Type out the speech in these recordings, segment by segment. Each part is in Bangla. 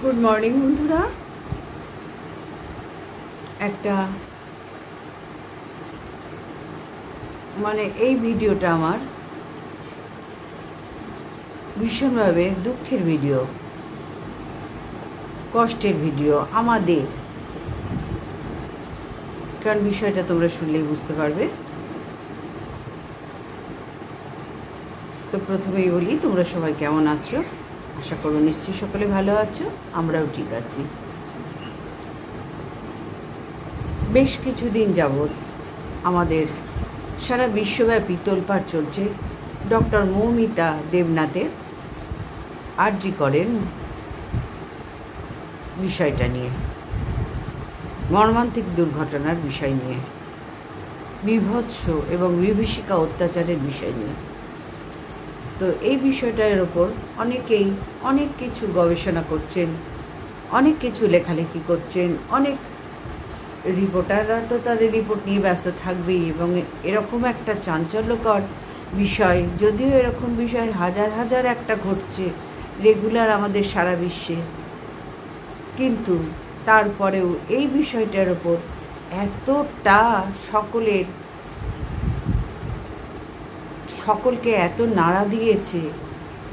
গুড মর্নিং বন্ধুরা। একটা মানে এই ভিডিওটা আমার ভীষণভাবে দুঃখের ভিডিও, কষ্টের ভিডিও, আমাদের। কারণ বিষয়টা তোমরা শুনলেই বুঝতে পারবে। তো প্রথমেই বলি, তোমরা সবাই কেমন আছো? আশা করো নিশ্চয়ই সকলে ভালো আছো, আমরাও ঠিক আছি। বেশ কিছুদিন যাবৎ আমাদের সারা বিশ্বব্যাপী তোলপাড় চলছে ডক্টর মৌমিতা দেবনাথের আরজি করেন বিষয়টা নিয়ে মর্মান্তিক দুর্ঘটনার বিষয় নিয়ে, বিভৎস এবং বিভীষিকা অত্যাচারের বিষয় নিয়ে। তো এই বিষয়টার ওপর অনেকেই অনেক কিছু গবেষণা করছেন, অনেক কিছু লেখালেখি করছেন, অনেক রিপোর্টাররা তো তাদের রিপোর্ট নিয়ে ব্যস্ত থাকবেই এবং এরকম একটা চাঞ্চল্যকর বিষয়, যদিও এরকম বিষয় হাজার হাজার একটা ঘটছে রেগুলার আমাদের সারা বিশ্বে। কিন্তু তারপরেও এই বিষয়টার ওপর এতটা সকলের সকলকে এত নাড়া দিয়েছে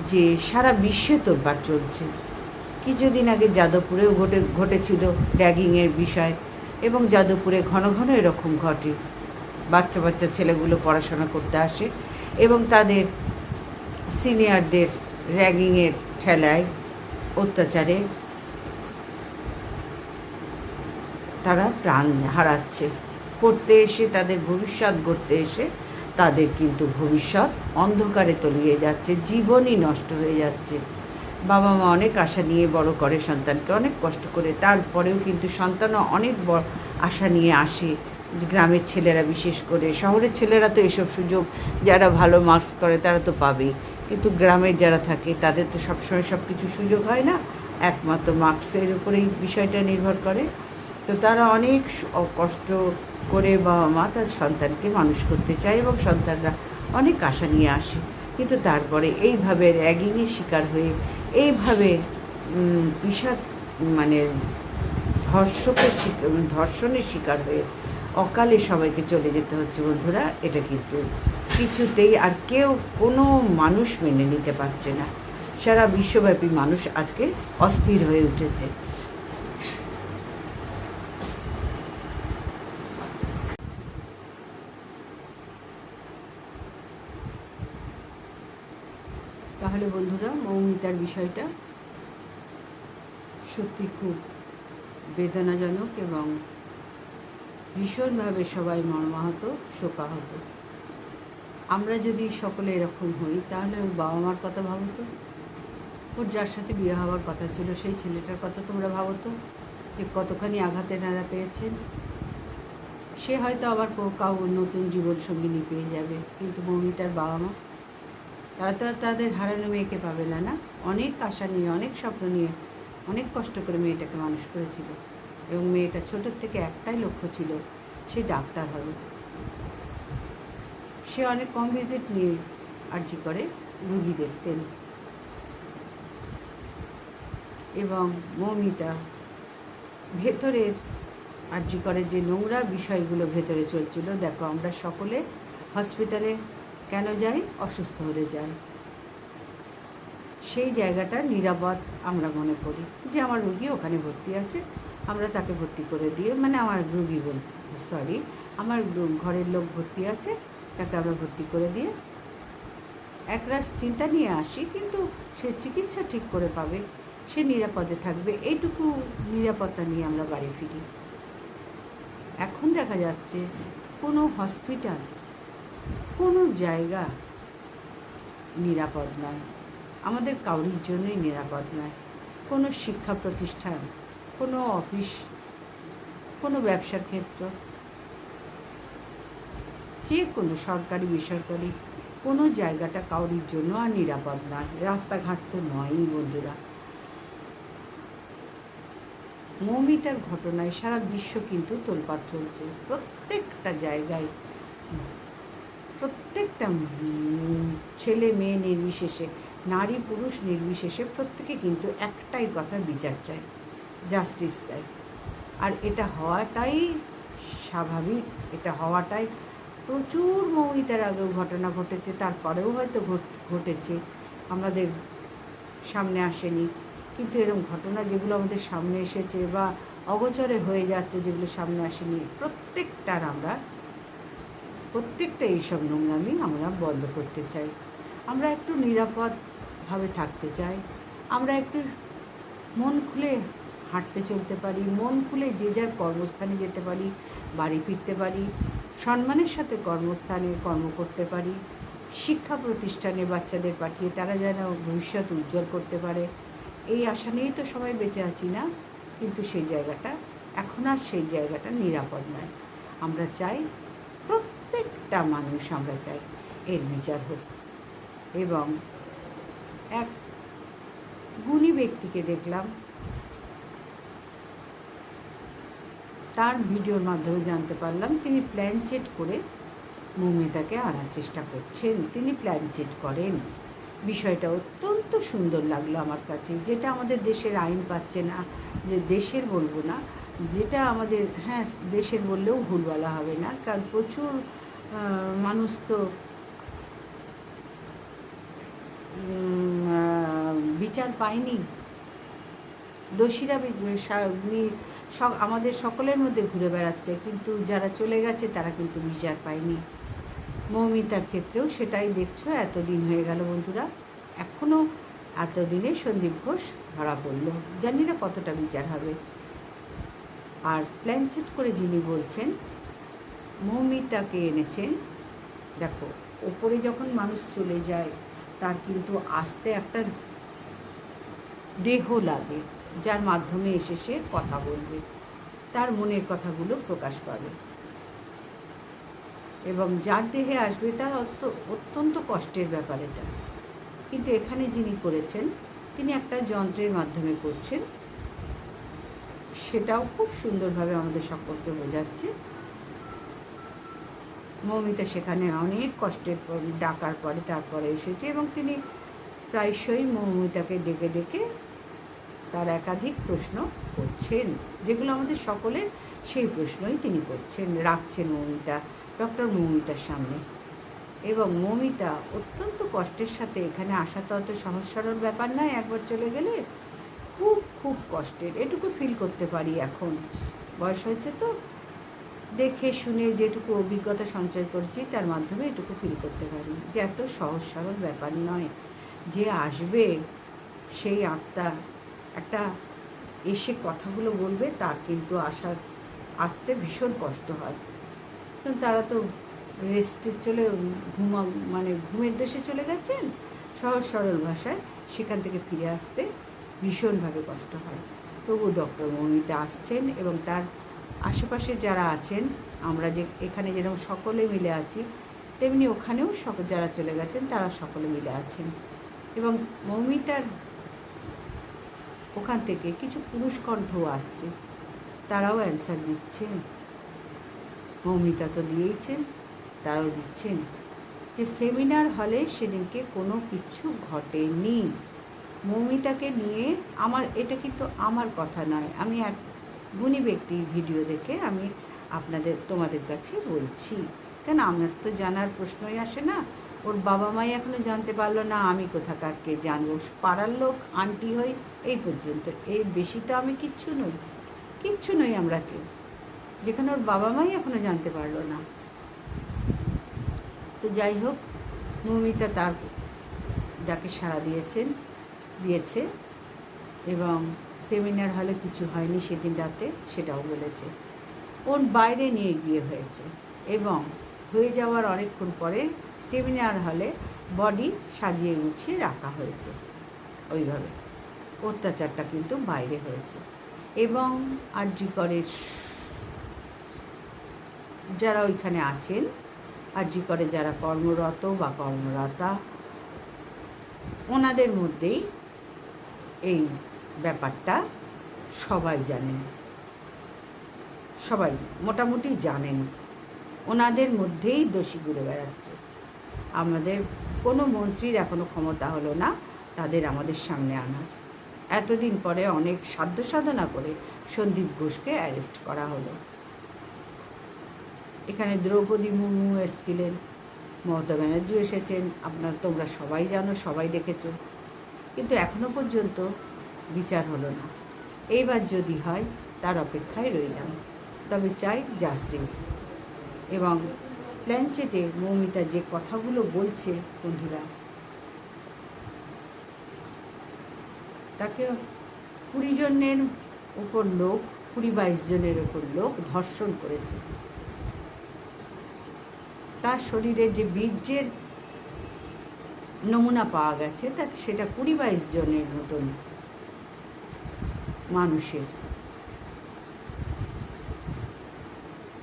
যে সারা বিশ্বে তোলপাড় চলছে। কিছুদিন আগে যাদবপুরেও ঘটে, ঘটেছিল র্যাগিংয়ের বিষয় এবং যাদবপুরে ঘন ঘন এরকম ঘটে। বাচ্চা বাচ্চা ছেলেগুলো পড়াশোনা করতে আসে এবং তাদের সিনিয়রদের র্যাগিংয়ের ঠেলায় অত্যাচারে তারা প্রাণ হারাচ্ছে। পড়তে এসে, তাদের ভবিষ্যৎ গড়তে এসে তাদের কিন্তু ভবিষ্যৎ অন্ধকারে তলিয়ে যাচ্ছে, জীবনই নষ্ট হয়ে যাচ্ছে। বাবা মা অনেক আশা নিয়ে বড় করে সন্তানকে, অনেক কষ্ট করে, তারপরেও কিন্তু সন্তানও অনেক আশা নিয়ে আসে। গ্রামের ছেলেরা বিশেষ করে, শহরের ছেলেরা তো এসব সুযোগ, যারা ভালো মার্কস করে তারা তো পাবেই। কিন্তু গ্রামের যারা থাকে, তাদের তো সবসময় সব কিছু সুযোগ হয় না, একমাত্র মার্কসের উপরেই বিষয়টা নির্ভর করে। তো তারা অনেক কষ্ট করে বাবা মা তার সন্তানকে মানুষ করতে চায় এবং সন্তানরা অনেক আশা নিয়ে আসে। কিন্তু তারপরে এইভাবে র্যাগিংয়ের শিকার হয়ে এইভাবে বিষাদ মানে ধর্ষকের ধর্ষণের শিকার হয়ে অকালে সবাইকে চলে যেতে হচ্ছে বন্ধুরা, এটা কিন্তু কিছুতেই আর কেউ, কোনো মানুষ মেনে নিতে পারছে না। সারা বিশ্বব্যাপী মানুষ আজকে অস্থির হয়ে উঠেছে। তাহলে বন্ধুরা, মৌমিতার বিষয়টা সত্যি খুব বেদনাজনক এবং ভীষণভাবে সবাই মর্মাহত, শোকাহত। আমরা যদি সকলে এরকম হই, তাহলে ওর বাবা মার কথা ভাবো তো? ওর যার সাথে বিয়ে হওয়ার কথা ছিল, সেই ছেলেটার কথা তোমরা ভাবো তো? যে কতখানি আঘাতে নাড়া পেয়েছেন সে হয়তো আবার কাউ নতুন জীবনসঙ্গিনী পেয়ে যাবে, কিন্তু মৌমিতার বাবা মা তারা তো তাদের হারানো মেয়েকে পাবে না না? অনেক আশা নিয়ে, অনেক স্বপ্ন নিয়ে, অনেক কষ্ট করে মেয়েটাকে মানুষ করেছিল। এবং মেয়েটা ছোটোর থেকে একটাই লক্ষ্য ছিল, সে ডাক্তার হবে। সে অনেক কম ভিজিট নিয়ে আর্জি করে রুগী দেখতেন। এবং মৌমিতা ভেতরের আর্জি করে যে নোংরা বিষয়গুলো ভেতরে চলছিল, দেখো আমরা সকলে হসপিটালে কেন যাই? অসুস্থ হলে যাই। সেই জায়গাটা নিরাপদ আমরা মনে করি যে আমার রুগী ওখানে ভর্তি আছে। আমরা তাকে ভর্তি করে দিয়ে মানে আমার রুগী বল সরি আমার ঘরের লোক ভর্তি আছে, তাকে আমরা ভর্তি করে দিয়ে একরাশ চিন্তা নিয়ে আসি, কিন্তু সে চিকিৎসা ঠিক করে পাবে, সে নিরাপদে থাকবে, এইটুকু নিরাপত্তা নিয়ে আমরা বাড়ি ফিরি। এখন দেখা যাচ্ছে কোনো হসপিটাল কোনো জায়গা নিরাপদ নয়। আমাদের কাউরির জন্যই নিরাপদ নয়। কোনো শিক্ষা প্রতিষ্ঠান, কোনো অফিস, কোনো ব্যবসার ক্ষেত্র, যে কোনো সরকারি, বেসরকারি, কোনো জায়গাটা কাউরির জন্য আর নিরাপদ নয়। রাস্তাঘাট তো নয়ই বন্ধুরা। মৌমিটার ঘটনায় সারা বিশ্ব কিন্তু তোলপাড় চলছে। প্রত্যেকটা জায়গায় উম, ছেলে মেয়ে নির্বিশেষে নারী পুরুষ নির্বিশেষে প্রত্যেকে কিন্তু একটাই কথা বিচার চায় জাস্টিস চায়। আর এটা হওয়াটাই স্বাভাবিক এটা হওয়াটাই প্রচুর মৌমিতার আগেও ঘটনা ঘটেছে তারপরেও হয়তো ঘট- ঘটেছে আমাদের সামনে আসেনি। কিন্তু এরকম ঘটনা যেগুলো আমাদের সামনে এসেছে বা অগোচরে হয়ে যাচ্ছে যেগুলো সামনে আসেনি প্রত্যেকটার আমরা প্রত্যেকটা এইসব নোংরামি আমরা বন্ধ করতে চাই। আমরা একটু নিরাপদভাবে থাকতে চাই। আমরা একটু মন খুলে হাঁটতে চলতে পারি, মন খুলে যে যার কর্মস্থানে যেতে পারি, বাড়ি ফিরতে পারি, সম্মানের সাথে কর্মস্থানে কর্ম করতে পারি, শিক্ষা প্রতিষ্ঠানে বাচ্চাদের পাঠিয়ে তারা যেন ভবিষ্যৎ উজ্জ্বল করতে পারে। এই আশা নিয়েই তো সবাই বেঁচে আছি না, কিন্তু সেই জায়গাটা এখন আর সেই জায়গাটা নিরাপদ নয়। আমরা চাই প্রত্যেকটা মানুষ আমরা চাই, এর বিচার হোক। এবং এক গুণী ব্যক্তিকে দেখলাম, তার ভিডিওর মাধ্যমে জানতে পারলাম, তিনি প্ল্যান চেট করে মৌমিতাকে আনার চেষ্টা করছেন। তিনি প্ল্যান চেট করেন। বিষয়টা অত্যন্ত সুন্দর লাগল আমার কাছে। যেটা আমাদের দেশের আইন পাচ্ছে না, যে দেশের বলব না, যেটা আমাদের হ্যাঁ দেশের বললেও ভুল বলা হবে না, কারণ প্রচুর মানুষ তো। বিচার পায়নি। দোষীরা বিচ- সা- নি- আমাদের সকলের মধ্যে ঘুরে বেড়াচ্ছে, কিন্তু যারা চলে গেছে, তারা কিন্তু বিচার পায়নি। মৌমিতার ক্ষেত্রেও সেটাই দেখছ, এতদিন হয়ে গেল বন্ধুরা। এখনও এতদিনে সন্দীপ ঘোষ ধরা পড়ল। জানি না কতটা বিচার হবে। আর প্ল্যানচেট করে যিনি বলছেন মৌমিতাকে এনেছেন। দেখো, ওপরে যখন মানুষ চলে যায়, তার কিন্তু আসতে একটা দেহ লাগে, যার মাধ্যমে এসে সে কথা বলবে, তার মনের কথাগুলো প্রকাশ পাবে। এবং যার দেহে আসবে, তার অত্য- অত্যন্ত কষ্টের ব্যাপার এটা। কিন্তু এখানে যিনি করেছেন, তিনি একটা যন্ত্রের মাধ্যমে করছেন। সেটাও খুব সুন্দরভাবে আমাদের সকলকে বোঝাচ্ছে। মৌমিতা সেখানে অনেক কষ্টের ডাকার পরে তারপরে এসেছে এবং তিনি প্রায়শই মৌমিতাকে ডেকে ডেকে তার একাধিক প্রশ্ন করছেন, যেগুলো আমাদের সকলের সেই প্রশ্নই তিনি করছেন, রাখছেন মৌমিতা, ডক্টর মৌমিতার সামনে। এবং মৌমিতা অত্যন্ত কষ্টের সাথে এখানে আসা তো অত সহজ সরল ব্যাপার নয়, একবার চলে গেলে খুব খুব কষ্টের। এটুকু ফিল করতে পারি এখন। বয়স হয়েছে তো দেখে শুনে যেটুকু অভিজ্ঞতা সঞ্চয় করছি, তার মাধ্যমে এটুকু ফিল করতে পারি যে এত সহজ সরল ব্যাপার নয়। যে আসবে, সেই আত্মা একটা এসে কথাগুলো বলবে, তার কিন্তু আসার, আসতে ভীষণ কষ্ট হয়। কারণ তারা তো রেস্টে চলে, ঘুমা মানে ঘুমের দেশে চলে গেছেন, সহজ সরল ভাষায় সেখান থেকে ফিরে আসতে ভীষণভাবে কষ্ট হয়। তবু ডক্টর মৌমিতা আসছেন এবং তার আশেপাশে যারা আছেন, আমরা যে এখানে যেরকম সকলে মিলে আছি, তেমনি ওখানেও সক, যারা চলে গেছেন, তারা সকলে মিলে আছেন। এবং মৌমিতার ওখান থেকে কিছু পুরুষ কণ্ঠও আসছে। তারাও অ্যান্সার দিচ্ছেন। মৌমিতা তো দিয়েইছেন, তারাও দিচ্ছেন যে সেমিনার হলে সেদিনকে কোনো কিছু ঘটেনি। মৌমিতাকে নিয়ে আমার, এটা কিন্তু আমার কথা নয়। আমি এক গুণী ব্যক্তির ভিডিও দেখে আমি আপনাদের, তোমাদের কাছে বলছি। কেন? আমার তো জানার প্রশ্নই আসে না। ওর বাবা মাই এখনও জানতে পারল না আমি কোথাকারকে জানব। পাড়ার লোক, আন্টি হই, এই পর্যন্ত। এই বেশি তো আমি কিচ্ছু নই। কিচ্ছু নই আমরা কেউ। যেখানে ওর বাবা মাই এখনও জানতে পারল না। তো যাই হোক, মৌমিতা তার ডাকে সাড়া দিয়েছেন, দিয়েছে এবং সেমিনার হলে কিছু হয়নি সেদিন রাতে, সেটাও বলেছে। ওর বাইরে নিয়ে গিয়ে হয়েছে এবং হয়ে যাওয়ার অনেকক্ষণ পরে সেমিনার হলে বডি সাজিয়ে গুছিয়ে রাখা হয়েছে। ওইভাবে। অত্যাচারটা কিন্তু বাইরে হয়েছে। এবং আরজিকরের যারা ওইখানে আছেন, আরজিকরে যারা কর্মরত বা কর্মরতা ওনাদের মধ্যেই এই ব্যাপারটা সবাই জানেন সবাই মোটামুটি জানেন। ওনাদের মধ্যেই দোষী ঘুরে বেড়াচ্ছে। আমাদের কোনো মন্ত্রীর এখনও ক্ষমতা হলো না তাদের আমাদের সামনে আনা এতদিন পরে অনেক সাধ্য সাধনা করে সন্দীপ ঘোষকে অ্যারেস্ট করা হলো। এখানে দ্রৌপদী মুর্মু এসেছিলেন, মমতা ব্যানার্জি এসেছেন। আপনার তোমরা সবাই জানো, সবাই দেখেছ। কিন্তু এখনও পর্যন্ত বিচার হলো না। এইবার যদি হয়, তার অপেক্ষায় রইলাম। তবে চাই জাস্টিস। এবং প্ল্যানচেটে মৌমিতা যে কথাগুলো বলছে, বন্ধুরা তাকে কুড়ি জনের উপর লোক, কুড়ি বাইশ জনের উপর লোক ধর্ষণ করেছে। তার শরীরে যে বীর্যের নমুনা পাওয়া গেছে তা সেটা কুড়ি বাইশ জনের মতন মানুষের।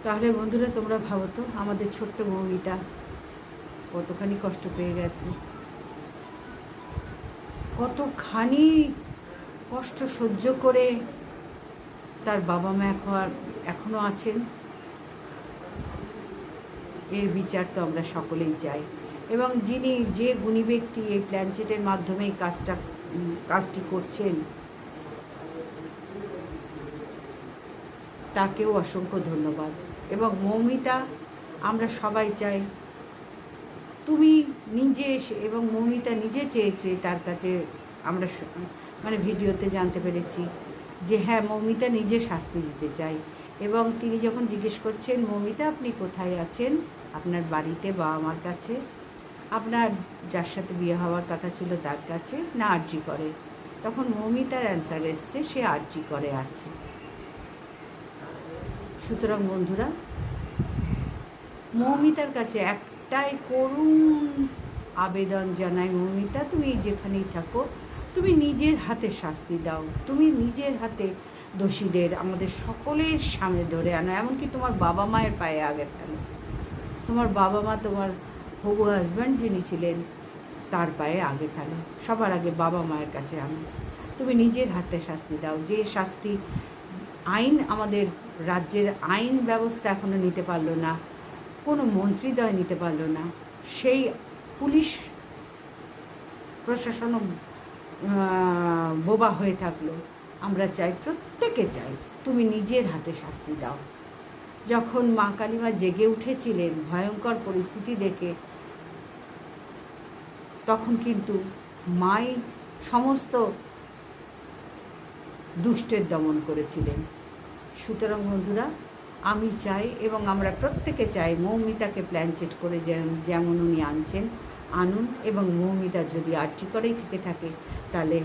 তাহলে বন্ধুরা, তোমরা ভাবো তো, আমাদের ছোট্ট মৌমিতা কতখানি কষ্ট পেয়ে গেছে। কতখানি কষ্ট সহ্য করে তার বাবা মা এখন এখনও আছেন। এর বিচার তো আমরা সকলেই চাই। এবং যিনি যে গুণী ব্যক্তি এই প্ল্যানচেটের মাধ্যমে কাজটা কাজটি করছেন তাকেও অসংখ্য ধন্যবাদ। এবং মৌমিতা, আমরা সবাই চাই তুমি নিজে এসে, এবং মৌমিতা নিজে চেয়েছে তার কাছে আমরা মানে ভিডিওতে জানতে পেরেছি যে হ্যাঁ মৌমিতা নিজে শাস্তি দিতে চাই। এবং তিনি যখন জিজ্ঞেস করছেন, মৌমিতা আপনি কোথায় আছেন? আপনার বাড়িতে বাবা মার কাছে? আপনার যার সাথে বিয়ে হওয়ার কথা ছিল তার কাছে? না, আর্জি করে। তখন মৌমিতার অ্যান্সার এসছে, সে আর্জি করে আছে। সুতরাং বন্ধুরা, মৌমিতার কাছে একটাই করুণ আবেদন জানাই, মৌমিতা, তুমি যেখানেই থাকো, তুমি নিজের হাতে শাস্তি দাও, তুমি নিজের হাতে দোষীদের আমাদের সকলের সামনে ধরে আনো, এমনকি তোমার বাবা মায়ের পায়ে আগে ফেলো তোমার বাবা মা, তোমার হবু হাজব্যান্ড যিনি ছিলেন, তার পায়ে আগে ফেলো সবার আগে বাবা মায়ের কাছে আনো। তুমি নিজের হাতে শাস্তি দাও, যে শাস্তি আইন আমাদের রাজ্যের আইন ব্যবস্থা এখনও নিতে পারল না কোনো মন্ত্রীদ্বয় নিতে পারল না। সেই পুলিশ প্রশাসনও আহ, বোবা হয়ে থাকল। আমরা চাই প্রত্যেকে চাই তুমি নিজের হাতে শাস্তি দাও। যখন মা কালীমা জেগে উঠেছিলেন ভয়ঙ্কর পরিস্থিতি দেখে তখন কিন্তু মাই সমস্ত দুষ্টের দমন করেছিলেন। সুতরাং বন্ধুরা, আমি চাই এবং আমরা প্রত্যেকে চাই মৌমিতাকে প্ল্যানচেট করে যেমন উনি আনছেন, আনুন এবং মৌমিতা যদি আর্জি করেই থেকে থাকে, তাহলে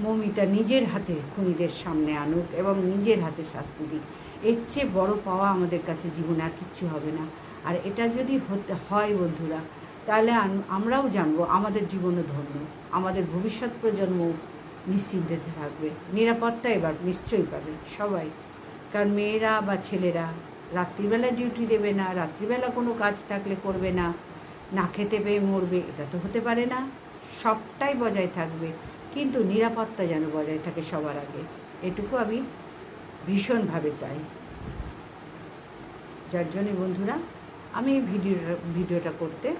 মৌমিতা নিজের হাতে খুনিদের সামনে আনুক এবং নিজের হাতে শাস্তি দিক। এর চেয়ে বড় পাওয়া আমাদের কাছে জীবনে আর কিচ্ছু হবে না। আর এটা যদি হতে, হয় বন্ধুরা, তাহলে আমরাও জানব আমাদের জীবনও ধন্য, আমাদের ভবিষ্যৎ প্রজন্ম নিশ্চিন্তে থাকবে। নিরাপত্তা এবার নিশ্চয়ই পাবে সবাই। কারণ মেয়েরা বা ছেলেরা রাত্রিবেলা ডিউটি দেবে না, রাত্রিবেলা কোনো কাজ থাকলে করবে না না খেতে পেয়ে মরবে, এটা তো হতে পারে না। সবটাই বজায় থাকবে, কিন্তু নিরাপত্তা যেন বজায় থাকে সবার আগে। এটুকু আমি ভীষণভাবে চাই। যার জন্যে বন্ধুরা, আমি এই ভিডিওটা ভিডিওটা করতে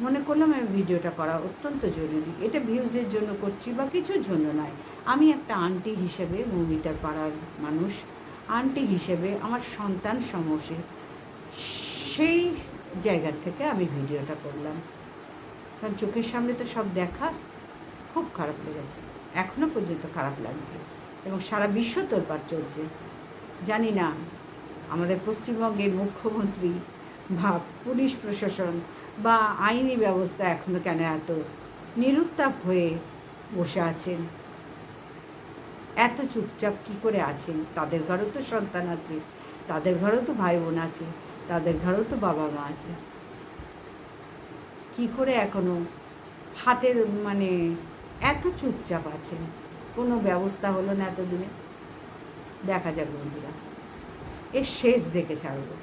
মনে করলাম আমি ভিডিওটা করা অত্যন্ত জরুরি। এটা ভিউজের জন্য করছি বা কিছুর জন্য নয়। আমি একটা আন্টি হিসেবে মৌমিতার পাড়ার মানুষ। আন্টি হিসেবে আমার সন্তান সমসে, সেই জায়গা থেকে আমি ভিডিওটা করলাম। কারণ চোখের সামনে তো সব দেখা, খুব খারাপ লেগেছে। এখনও পর্যন্ত খারাপ লাগছে। এবং সারা বিশ্ব তোলপাড় চলছে। জানি না, আমাদের পশ্চিমবঙ্গের মুখ্যমন্ত্রী বা পুলিশ প্রশাসন বা আইনি ব্যবস্থা এখনও কেন এত নিরুত্তাপ হয়ে বসে আছেন? এত চুপচাপ কি করে আছেন? তাদের ঘরেও তো সন্তান আছে, তাদের ঘরেও তো ভাই বোন আছে, তাদের ঘরেও তো বাবা মা আছে। কি করে এখনও হাতের মানে এত চুপচাপ আছেন? কোনো ব্যবস্থা হলো না এতদিনে? দেখা যাক বন্ধুরা। এর শেষ দেখে ছাড়বো।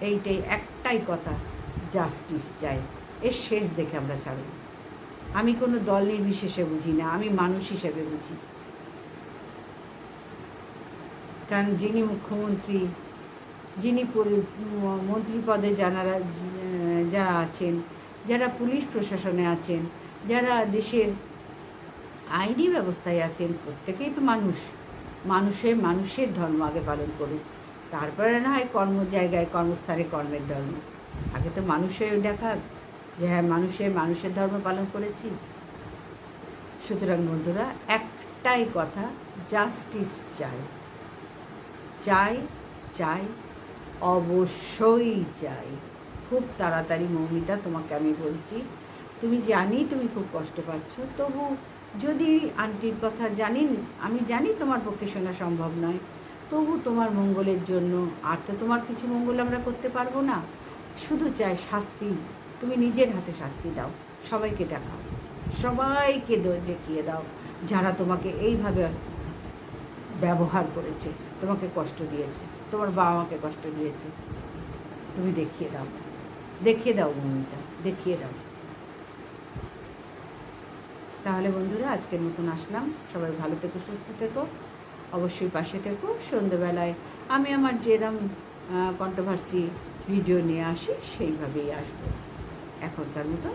এইটাই একটাই কথা। জাস্টিস চাই। এর শেষ দেখে আমরা ছাড়ব। আমি কোনো দল নির্বিশেষে বুঝি না, আমি মানুষ হিসেবে বুঝি। কারণ যিনি মুখ্যমন্ত্রী, যিনি মন্ত্রী পদে যারা যারা আছেন, যারা পুলিশ প্রশাসনে আছেন, যারা দেশের আইনি ব্যবস্থায় আছেন, প্রত্যেকেই তো মানুষ। মানুষের মানুষের ধর্ম আগে পালন করুক। তারপরে না হয় কর্ম জায়গায় কর্মস্থানে কর্মের ধর্ম। আগে তো মানুষের দেখাক যে হ্যাঁ মানুষের মানুষের ধর্ম পালন করেছি। সুতরাং বন্ধুরা, একটাই কথা জাস্টিস চাই। চাই চাই, অবশ্যই চাই। খুব তাড়াতাড়ি মৌমিতা, তোমাকে আমি বলছি, তুমি জানি তুমি খুব কষ্ট পাচ্ছ, তবু যদি আন্টির কথা জানি, আমি জানি তোমার পক্ষে শোনা সম্ভব নয়। তবু তোমার মঙ্গলের জন্য, আর তো তোমার কিছু মঙ্গল আমরা করতে পারব না। শুধু চাই শাস্তি। তুমি নিজের হাতে শাস্তি দাও। সবাইকে দেখাও। সবাইকে দেখিয়ে দাও যারা তোমাকে এইভাবে ব্যবহার করেছে, তোমাকে কষ্ট দিয়েছে, তোমার বাবা মাকে কষ্ট দিয়েছে। তুমি দেখিয়ে দাও। দেখিয়ে দাও মমিতা দেখিয়ে দাও। তাহলে বন্ধুরা, আজকের মতন আসলাম। সবাই ভালো থেকো, সুস্থ থেকো। অবশ্যই পাশে থেকো। সন্ধ্যেবেলায় আমি আমার যেরম কন্ট্রোভার্সি ভিডিও নিয়ে আসি সেইভাবেই আসব। এখনকার মতো